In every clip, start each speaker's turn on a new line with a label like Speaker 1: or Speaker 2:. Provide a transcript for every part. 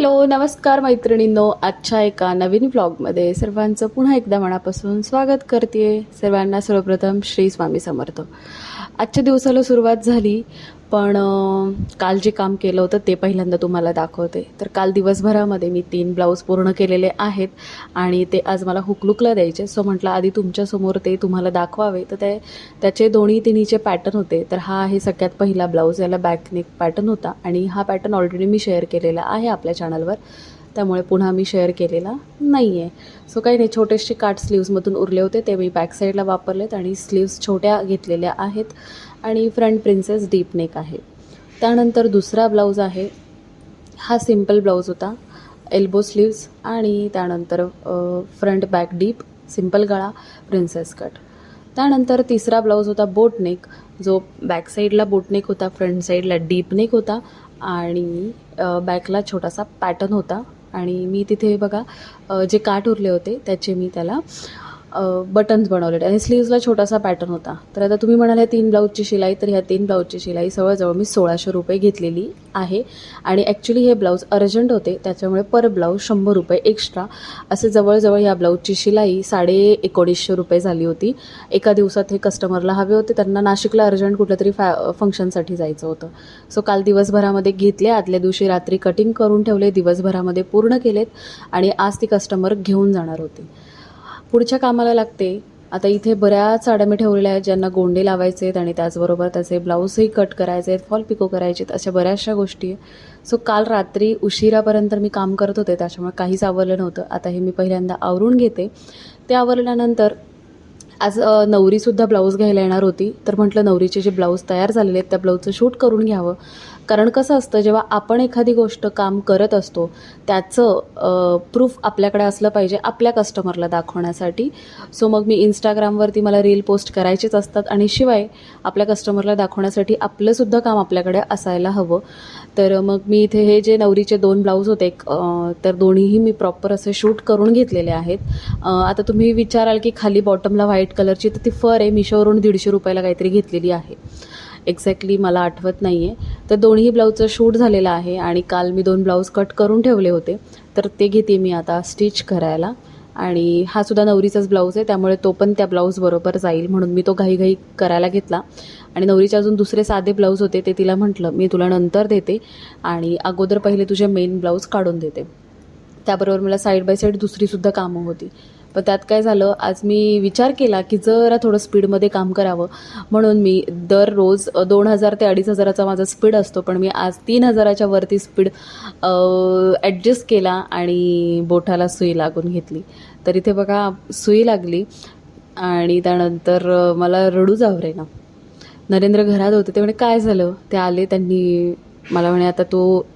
Speaker 1: Hello नमस्कार मैत्रिणींनो. आजच्या एका नवीन ब्लॉगमध्ये सर्वांचं पुन्हा एकदा मनापासून स्वागत करते सर्वांना सर्वप्रथम श्री स्वामी समर्थ. आजच्या दिवसाला सुरुवात झाली पण काल जे काम केलं होतं ते पहिल्यांदा तुम्हाला दाखवते. तर काल दिवसभरामध्ये मी तीन ब्लाऊज पूर्ण केलेले आहेत आणि ते आज मला हुकलुकला द्यायचे सो म्हटलं आधी तुमच्यासमोर ते तुम्हाला दाखवावे. तर ते त्याचे दोन्ही तिन्हीचे पॅटर्न होते. तर हा आहे सगळ्यात पहिला ब्लाऊज याला बॅकनेक पॅटर्न होता आणि हा पॅटर्न ऑलरेडी मी शेअर केलेला आहे आपल्या चॅनलवर त्यामुळे पुन्हा मी शेअर केलेला नाही आहे सो काही नाही छोटेसे काट स्लीव्समधून उरले होते ते मी बॅक साईडला वापरलेत आणि स्लीव्स छोट्या घेतलेल्या आहेत आणि फ्रंट प्रिन्सेस डीप नेक आहे. त्यानंतर दुसरा ब्लाऊज आहे. हा सिंपल ब्लाऊज होता एल्बो स्लीव्स आणि त्यानंतर फ्रंट बॅक डीप सिंपल गळा प्रिन्सेस कट त्यानंतर तिसरा ब्लाऊज होता बोटनेक जो बॅक साईडला होता फ्रंट साईडला डीप नेक होता आणि बॅकला छोटासा पॅटर्न होता. आणि मी तिथे बघा जे काठ उरले होते त्याचे मी त्याला बटन्स बनवलेले. आणि स्लीव्सला छोटासा पॅटर्न होता. तर आता तुम्ही म्हणाले तीन ब्लाऊजची शिलाई तर ह्या तीन ब्लाऊजची शिलाई जवळजवळ मी सोळाशे रुपये घेतलेली आहे. आणि ॲक्च्युली हे ब्लाऊज अर्जंट होते. त्याच्यामुळे पर ब्लाऊज शंभर रुपये एक्स्ट्रा असे जवळजवळ ह्या ब्लाऊजची शिलाई साडे एकोणीसशे रुपये झाली होती. एका दिवसात हे कस्टमरला हवे होते. त्यांना नाशिकला अर्जंट कुठल्या तरी फॅ फंक्शनसाठी जायचं होतं. सो काल दिवसभरामध्ये घेतले. आदल्या दिवशी रात्री कटिंग करून ठेवले. दिवसभरामध्ये पूर्ण केलेत. आणि आज ती कस्टमर घेऊन जाणार होती. पुढच्या कामाला लागते. आता इथे बऱ्याच साड्या मी ठेवलेल्या आहेत ज्यांना गोंडे लावायचे आहेत आणि त्याचबरोबर त्याचे ब्लाऊजही कट करायचे आहेत फॉल पिको करायचे आहेत अशा बऱ्याचशा गोष्टी आहे सो काल रात्री उशिरापर्यंत मी काम करत होते त्याच्यामुळे काहीच आवरलं नव्हतं. आता हे मी पहिल्यांदा आवरून घेते. ते आवरल्यानंतर आज नवरीसुद्धा ब्लाऊज घ्यायला येणार होती. तर म्हटलं नवरीचे जे ब्लाऊज तयार झालेले आहेत त्या ब्लाऊजचं शूट करून घ्यावं. कारण कसं असतं जेव्हा आपण एखादी गोष्ट काम करत असतो त्याचं प्रूफ आपल्याकडे असलं पाहिजे आपल्या कस्टमरला दाखवण्यासाठी. सो मग मी इंस्टाग्रामवरती मला रील पोस्ट करायचेच असतात आणि शिवाय आपल्या कस्टमरला दाखवण्यासाठी आपलंसुद्धा काम आपल्याकडे असायला हवं. तर मग मी इथे हे जे नवरीचे दोन ब्लाऊज होते एक, तर दोन्हीही मी प्रॉपर असे शूट करून घेतलेले आहेत. आता तुम्ही विचाराल की खाली बॉटमला व्हाईट कलरची तर ती फर आहे मिशोवरून दीडशे रुपयाला काहीतरी घेतलेली आहे. एक्झॅक्टली मला आठवत नाही आहे तर दोन्ही ब्लाऊजचं शूट झालेलं आहे आणि काल मी दोन ब्लाऊज कट करून ठेवले होते. तर ते घेते मी आता स्टिच करायला. आणि हा सुद्धा नवरीचाच ब्लाऊज आहे त्यामुळे तो पण त्या ब्लाऊजबरोबर जाईल म्हणून मी तो घाईघाई करायला घेतला. आणि नवरीचे अजून दुसरे साधे ब्लाऊज होते ते तिला म्हटलं मी तुला नंतर देते आणि अगोदर पहिले तुझे मेन ब्लाऊज काढून देते. त्याबरोबर मला साईड बाय साईड दुसरीसुद्धा कामं होती. पण त्यात काय झालं आज मी विचार केला की जरा थोडं स्पीडमध्ये काम करावं. म्हणून मी दररोज दोन हजार ते अडीच हजाराचा माझा स्पीड असतो पण मी आज तीन हजाराच्या वरती स्पीड ॲडजस्ट केला आणि बोटाला सुई लागून घेतली. तर इथे बघा सुई लागली आणि त्यानंतर मला रडू जावरे ना नरेंद्र घरात होते ते म्हणे काय झालं? ते आले त्यांनी मला म्हणे आता तो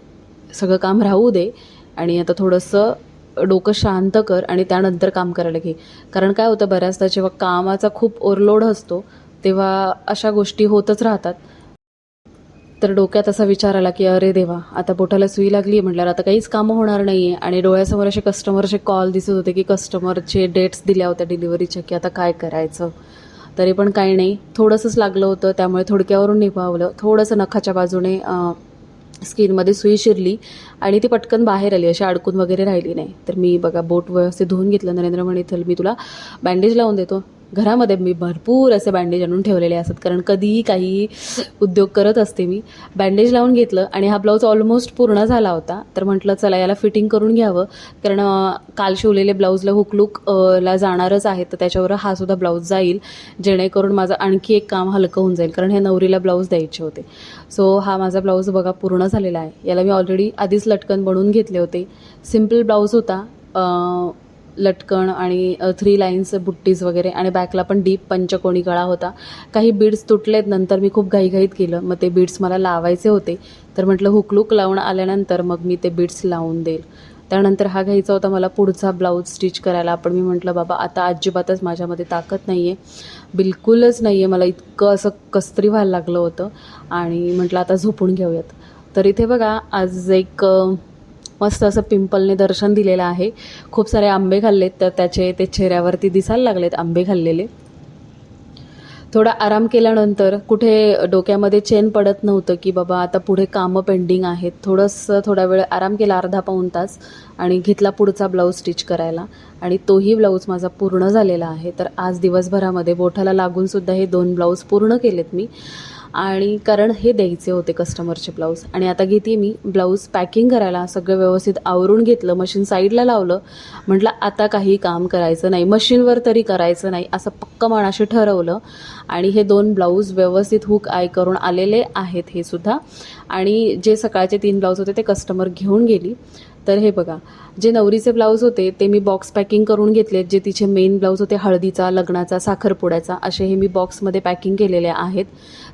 Speaker 1: सगळं काम राहू दे आणि आता थोडंसं डोकं शांत कर आणि त्यानंतर काम करायला घे. कारण काय होतं बऱ्याचदा जेव्हा कामाचा खूप ओव्हरलोड असतो तेव्हा अशा गोष्टी होतच राहतात. तर डोक्यात असा विचार आला की अरे देवा आता बोटाला सुई लागली म्हटल्यावर आता काहीच कामं होणार नाही आहे आणि डोळ्यासमोर असे कस्टमरचे कॉल दिसत होते की कस्टमरचे डेट्स दिल्या होत्या डिलिव्हरीच्या की आता काय करायचं? तरी पण काही नाही. थोडंसंच लागलं होतं त्यामुळे थोडक्यावरून निभावलं. थोडंसं नखाच्या बाजूने स्किनमध्ये सुई शिरली आणि ती पटकन बाहेर आली अशी अडकून वगैरे राहिली नाही. तर मी बघा बोट व्यवस्थित धुवून घेतलं नरेंद्र म्हणे चल मी तुला बँडेज लावून देतो. घरामध्ये मी भरपूर असे बँडेज आणून ठेवलेले असतात. कारण कधीही काही उद्योग करत असते मी. बँडेज लावून घेतलं आणि हा ब्लाऊज ऑलमोस्ट पूर्ण झाला होता. तर म्हटलं चला याला फिटिंग करून घ्यावं. कारण काल शिवलेले ब्लाऊजला हुकलुक ला जाणारच आहे. तर त्याच्यावर हा सुद्धा ब्लाऊज जाईल. जेणेकरून माझं आणखी एक काम हलकं होऊन जाईल. कारण हे नवरीला ब्लाऊज द्यायचे होते. सो हा माझा ब्लाऊज बघा पूर्ण झालेला आहे. याला मी ऑलरेडी आधीच लटकन बनवून घेतले होते. सिंपल ब्लाऊज होता. लटकण आणि थ्री लाईन्स बुट्टीज वगैरे आणि बॅकला पण डीप पंचकोणी गळा होता. काही बीड्स तुटलेत नंतर मी खूप घाईघाईत केलं मग ते बीड्स मला लावायचे होते. तर म्हटलं हुकलूक लावून आल्यानंतर मग मी ते बीड्स लावून देईल. त्यानंतर हा घ्यायचा होता मला पुढचा ब्लाऊज स्टिच करायला. पण मी म्हटलं बाबा आता अजिबातच माझ्यामध्ये ताकद नाही आहे बिलकुलच नाही आहे मला इतकं असं कस्तरी व्हायला लागलं होतं आणि म्हटलं आता झोपून घेऊयात. तर इथे बघा आज एक मस्त असं पिंपलने दर्शन दिलेलं आहे. खूप सारे आंबे खाल्लेत तर त्याचे ते चेहऱ्यावरती दिसायला लागलेत आंबे खाल्लेले. थोडा आराम केल्यानंतर कुठे डोक्यामध्ये चेन पडत नव्हतं की बाबा आता पुढे कामं पेंडिंग आहेत. थोडंसं थोडा वेळ आराम केला अर्धा पाऊण तास आणि घेतला पुढचा ब्लाऊज स्टिच करायला. आणि तोही ब्लाऊज माझा पूर्ण झालेला आहे. तर आज दिवसभरामध्ये बोठाला लागूनसुद्धा हे दोन ब्लाऊज पूर्ण केलेत मी. आणि कारण हे द्यायचे होते कस्टमरचे ब्लाऊज आणि आता घेते मी ब्लाऊज पॅकिंग करायला. सगळं व्यवस्थित आवरून घेतलं. मशीन साईडला लावलं. म्हटलं आता काही काम करायचं नाही. मशीनवर तरी करायचं नाही. असं पक्क मनाशी ठरवलं. आणि हे दोन ब्लाऊज व्यवस्थित हुक आय करून आलेले आहेत हे सुद्धा. आणि जे सकाळचे तीन ब्लाऊज होते ते कस्टमर घेऊन गेली. तर हे बघा जे नवरीचे ब्लाऊज होते ते मी बॉक्स पॅकिंग करून घेतले जे तिचे मेन ब्लाऊज होते हळदीचा लग्नाचा साखरपुड्याचा असे हे मी बॉक्समध्ये पॅकिंग केलेले आहेत.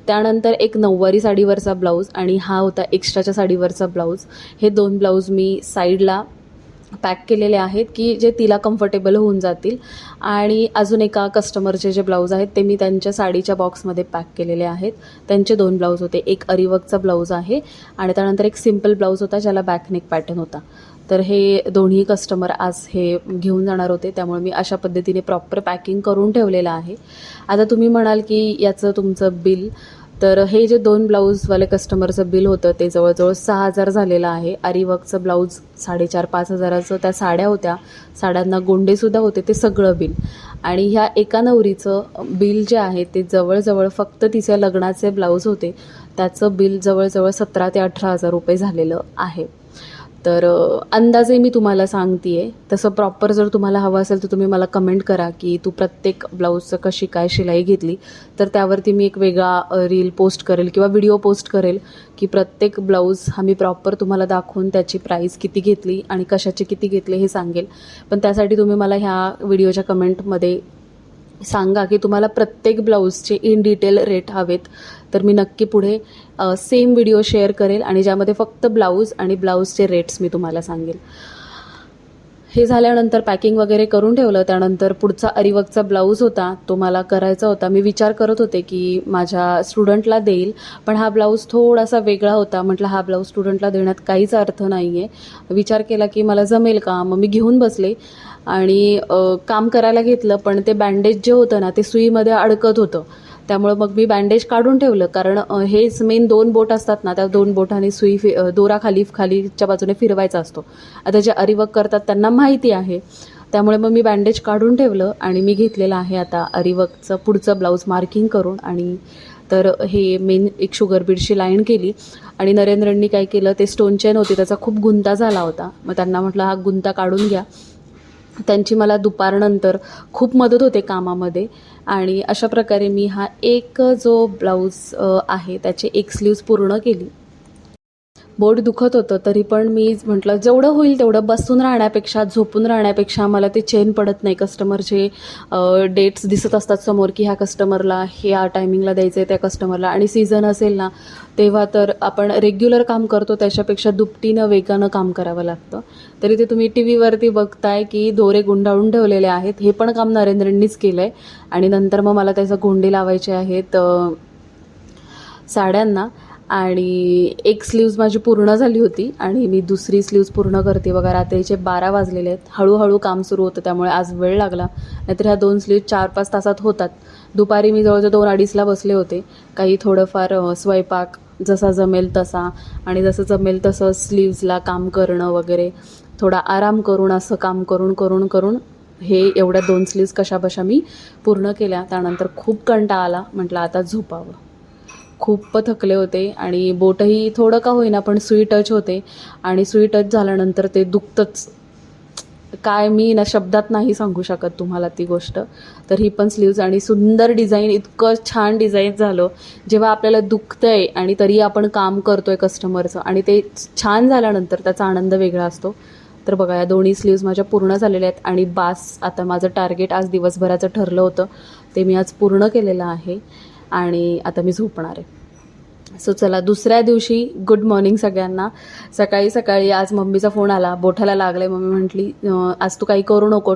Speaker 1: त्यानंतर एक नऊवारी साडीवरचा ब्लाऊज आणि हा होता एक्स्ट्राच्या साडीवरचा ब्लाऊज. हे दोन ब्लाऊज मी साईडला पॅक केलेले आहेत की जे तिला कम्फर्टेबल होऊन जातील. आणि अजून एका कस्टमरचे जे ब्लाऊज आहेत ते मी त्यांच्या साडीच्या बॉक्समध्ये पॅक केलेले आहेत. त्यांचे दोन ब्लाऊज होते. एक अरिवर्कचा ब्लाऊज आहे आणि त्यानंतर एक सिंपल ब्लाऊज होता ज्याला बॅकनेक पॅटर्न होता. तर हे दोन्ही कस्टमर आज हे घेऊन जाणार होते. त्यामुळे मी अशा पद्धतीने प्रॉपर पॅकिंग करून ठेवलेलं आहे. आता तुम्ही म्हणाल की याचं तुमचं बिल तर हे जे दोन ब्लाऊजवाले कस्टमरचं बिल होतं ते जवळजवळ सहा हजार झालेलं आहे. आरीवर्कचं ब्लाऊज साडेचार पाच हजाराचं त्या साड्या होत्या. साड्यांना गोंडेसुद्धा होते ते सगळं बिल आणि ह्या एका नवरीचं बिल जे आहे ते जवळजवळ फक्त तिच्या लग्नाचे ब्लाऊज होते. त्याचं बिल जवळजवळ सतरा ते अठरा हजार रुपये झालेलं आहे. तर अंदाजे मी तुम्हाला सांगते आहे तसं प्रॉपर जर तुम्हाला हवं असेल तर तुम्ही मला कमेंट करा की तू प्रत्येक ब्लाऊजचं कशी काय शिलाई घेतली. तर त्यावरती मी एक वेगळा रील पोस्ट करेल किंवा व्हिडिओ पोस्ट करेल की प्रत्येक ब्लाऊज हा मी प्रॉपर तुम्हाला दाखवून त्याची प्राईस किती घेतली आणि कशाचे किती घेतले हे सांगेल. पण त्यासाठी तुम्ही मला ह्या व्हिडिओच्या कमेंटमध्ये सांगा की तुम्हाला प्रत्येक ब्लाऊजचे इन डिटेल रेट हवेत. तर मी नक्की पुढे सेम व्हिडिओ शेअर करेल आणि ज्यामध्ये फक्त ब्लाऊज आणि ब्लाऊजचे रेट्स मी तुम्हाला सांगेल. हे झाल्यानंतर पॅकिंग वगैरे करून ठेवलं. त्यानंतर पुढचा अरिवकचा ब्लाऊज होता तो मला करायचा होता. मी विचार करत होते की माझ्या स्टुडंटला देईल पण हा ब्लाऊज थोडासा वेगळा होता. म्हटलं हा ब्लाऊज स्टुडंटला देण्यात काहीच अर्थ नाही आहे विचार केला की मला जमेल का? मग मी घेऊन बसले आणि काम करायला घेतलं पण ते बँडेज जे होतं ना ते सुईमध्ये अडकत होतं. त्यामुळं मग मी बँडेज काढून ठेवलं. कारण हेच मेन दोन बोट असतात ना त्या दोन बोटाने सुई फि दोराखाली दोरा खाली खालीच्या बाजूने फिरवायचा असतो. आता जे अरिवक करतात त्यांना माहिती आहे. त्यामुळे मग मी बँडेज काढून ठेवलं आणि मी घेतलेलं आहे आता अरिवकचं पुढचं ब्लाऊज मार्किंग करून आणि तर हे मेन एक शुगर बीडची लाईन केली. आणि नरेंद्रांनी काय केलं ते स्टोन चेन होती त्याचा खूप गुंता झाला होता. मग त्यांना म्हटलं हा गुंता काढून घ्या. त्यांची मला दुपारनंतर खूप मदत होते कामामध्ये. आणि अशा प्रकारे मी हा एक जो ब्लाऊज आहे त्याचे एक स्लीव्ज पूर्ण केली. बोट दुखत होतं तरी पण मी म्हटलं जेवढं होईल तेवढं बसून राहण्यापेक्षा झोपून राहण्यापेक्षा मला ते चेन पडत नाही. कस्टमरचे डेट्स दिसत असतात समोर की ह्या कस्टमरला ह्या टायमिंगला द्यायचं आहे त्या कस्टमरला आणि सीझन असेल ना तेव्हा तर आपण रेग्युलर काम करतो त्याच्यापेक्षा दुपटीनं वेगानं काम करावं लागतं. तरी ते तुम्ही टी व्हीवरती बघताय की दोरे गुंडाळून ठेवलेले आहेत. हे पण काम नरेंद्रनीच केलं आहे आणि नंतर मग मला त्याचं गोंडे लावायचे आहेत साड्यांना. आणि एक स्लीव्ज माझी पूर्ण झाली होती आणि मी दुसरी स्लीव्ज पूर्ण करते. बघा रात्रीचे बारा वाजलेले आहेत. हळूहळू काम सुरू होतं त्यामुळे आज वेळ लागला. नाहीतर ह्या दोन स्लीव्ज चार पाच तासात होतात. दुपारी मी जवळजवळ दोन अडीचला बसले होते. काही थोडंफार स्वयंपाक जसा जमेल तसा आणि जसं जमेल तसं स्लीव्जला काम करणं वगैरे. थोडा आराम करून असं काम करून करून करून हे एवढ्या दोन स्लीव्ज कशाबशा मी पूर्ण केल्या. त्यानंतर खूप कंटाळा आला. म्हटलं आता झोपावं. खूप थकले होते आणि बोटही थोडं का होईना पण सुई टच होते. आणि सुई टच झाल्यानंतर ते दुखतंच. काय मी ना शब्दात नाही सांगू शकत तुम्हाला ती गोष्ट. तर ही पण स्लीव्ज आणि सुंदर डिझाईन इतकं छान डिझाईन झालं. जेव्हा आपल्याला दुखतं आहे आणि तरी आपण काम करतोय कस्टमरचं आणि ते छान झाल्यानंतर त्याचा आनंद वेगळा असतो. तर बघा या दोन्ही स्लीव्ज माझ्या पूर्ण झालेल्या आहेत आणि बास आता माझं टार्गेट आज दिवसभराचं ठरलं होतं. ते मी आज पूर्ण केलेलं आहे. आणि आता मी झोपणार आहे. सो चला दुसऱ्या दिवशी गुड मॉर्निंग सगळ्यांना. सकाळी सकाळी आज मम्मीचा फोन आला. बोठाला लागलाय मम्मी म्हटली आज तू काही करू नको.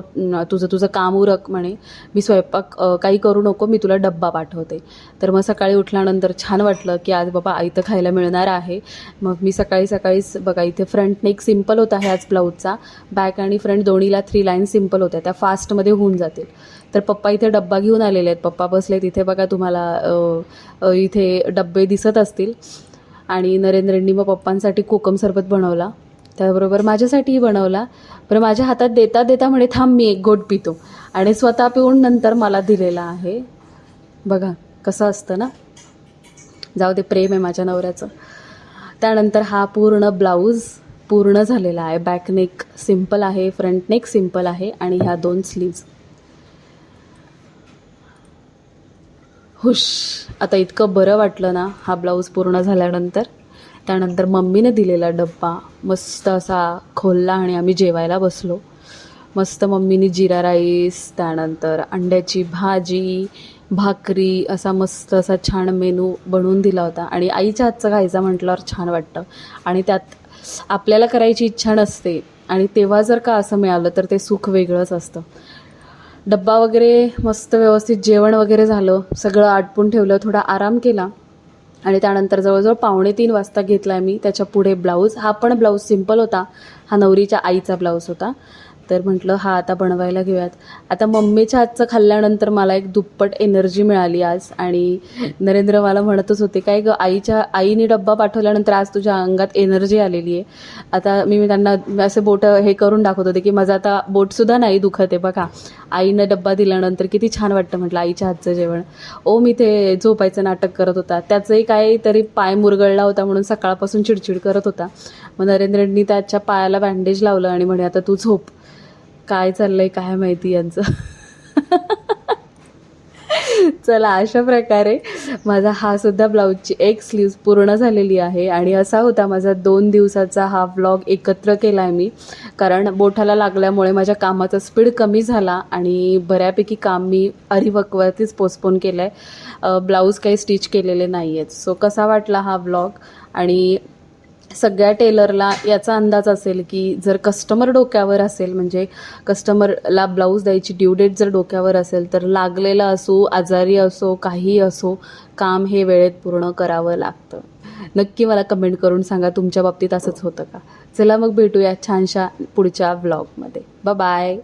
Speaker 1: तुझं तुझं काम उरक म्हणे. मी स्वयंपाक काही करू नको. मी तुला डब्बा पाठवते. तर मग सकाळी उठल्यानंतर छान वाटलं की आज बाबा आईतं खायला मिळणार आहे. मग मी सकाळी सकाळीच बघा इथे फ्रंट नेक सिंपल होता आज ब्लाऊजचा बॅक आणि फ्रंट दोन्हीला थ्री लाईन सिंपल होत्या. त्या फास्टमध्ये होऊन जातील. तर पप्पा इथे डब्बा घेऊन आलेले आहेत. पप्पा बसले तिथे बघा तुम्हाला इथे डब्बे दिसत असतील. आणि नरेंद्रनी मग पप्पांसाठी कोकम सरबत बनवला. त्याबरोबर माझ्यासाठीही बनवला. बरं माझ्या हातात देता देता म्हणे थांब मी एक गोट पितो. आणि स्वतः पिऊन नंतर मला दिलेला आहे. बघा कसं असतं ना? जाऊ दे प्रेम आहे माझ्या नवऱ्याचं. त्यानंतर हा पूर्ण ब्लाऊज पूर्ण झालेला आहे. बॅक नेक सिंपल आहे फ्रंट नेक सिंपल आहे आणि ह्या दोन स्लीव्ज. हुश आता इतकं बरं वाटलं ना हा ब्लाऊज पूर्ण झाल्यानंतर. त्यानंतर मम्मीने दिलेला डब्बा मस्त असा खोलला आणि आम्ही जेवायला बसलो. मस्त मम्मीने जिरा राईस त्यानंतर अंड्याची भाजी भाकरी असा मस्त असा छान मेनू बनवून दिला होता. आणि आईच्या हातचं खायचा म्हटल्यावर छान वाटतं. आणि त्यात आपल्याला करायची इच्छा नसते आणि तेव्हा जर का असं मिळालं तर ते सुख वेगळंच असतं. डब्बा वगैरे मस्त व्यवस्थित जेवण वगैरे झालं सगळं आटपून ठेवलं थोडा आराम केला. आणि त्यानंतर जवळजवळ पावणे तीन वाजता घेतला आहे मी त्याच्या पुढे ब्लाऊज. हा पण ब्लाऊज सिंपल होता. हा नवरीच्या आईचा ब्लाऊज होता. तर म्हटलं हा आता बनवायला घेऊयात. आता मम्मीच्या हातचं खाल्ल्यानंतर मला एक दुप्पट एनर्जी मिळाली आज आणि नरेंद्र मला म्हणतच होते काय ग आईच्या आईने डब्बा पाठवल्यानंतर आज तुझ्या अंगात एनर्जी आलेली आहे. आता मी मी त्यांना असे बोट हे करून दाखवत होते की माझं आता बोटसुद्धा नाही दुखत आहे बघा. आईनं डब्बा दिल्यानंतर किती छान वाटतं म्हटलं आईच्या हातचं जेवण. ओ मी ते झोपायचं नाटक करत होता. त्याचंही काहीतरी पाय मुरगळला होता म्हणून सकाळपासून चिडचिड करत होता. मग नरेंद्रनी त्याच्या पायाला बँडेज लावलं आणि म्हणे आता तू झोप. काय चाललंय काय माहिती यांचं? चला अशा प्रकारे माझा हा सुद्धा ब्लाऊजची एक स्लीव्ज पूर्ण झालेली आहे. आणि असा होता माझा दोन दिवसाचा हा व्लॉग एकत्र केला आहे मी. कारण बोठाला लागल्यामुळे माझ्या कामाचा स्पीड कमी झाला आणि बऱ्यापैकी काम मी अरिवकवरतीच पोस्टपोन केलं आहे ब्लाऊज काही स्टिच केलेले नाही आहेत सो कसा वाटला हा व्लॉग आणि सगळ्या टेलरला याचा अंदाज असेल की जर कस्टमर डोक्यावर असेल म्हणजे कस्टमरला ब्लाऊज द्यायची ड्यू डेट जर डोक्यावर असेल तर लागलेलं असो आजारी असो काही असो काम हे वेळेत पूर्ण करावं लागतं. नक्की मला कमेंट करून सांगा तुमच्या बाबतीत असंच होतं का? चला मग भेटूया छानशा पुढच्या ब्लॉगमध्ये बाय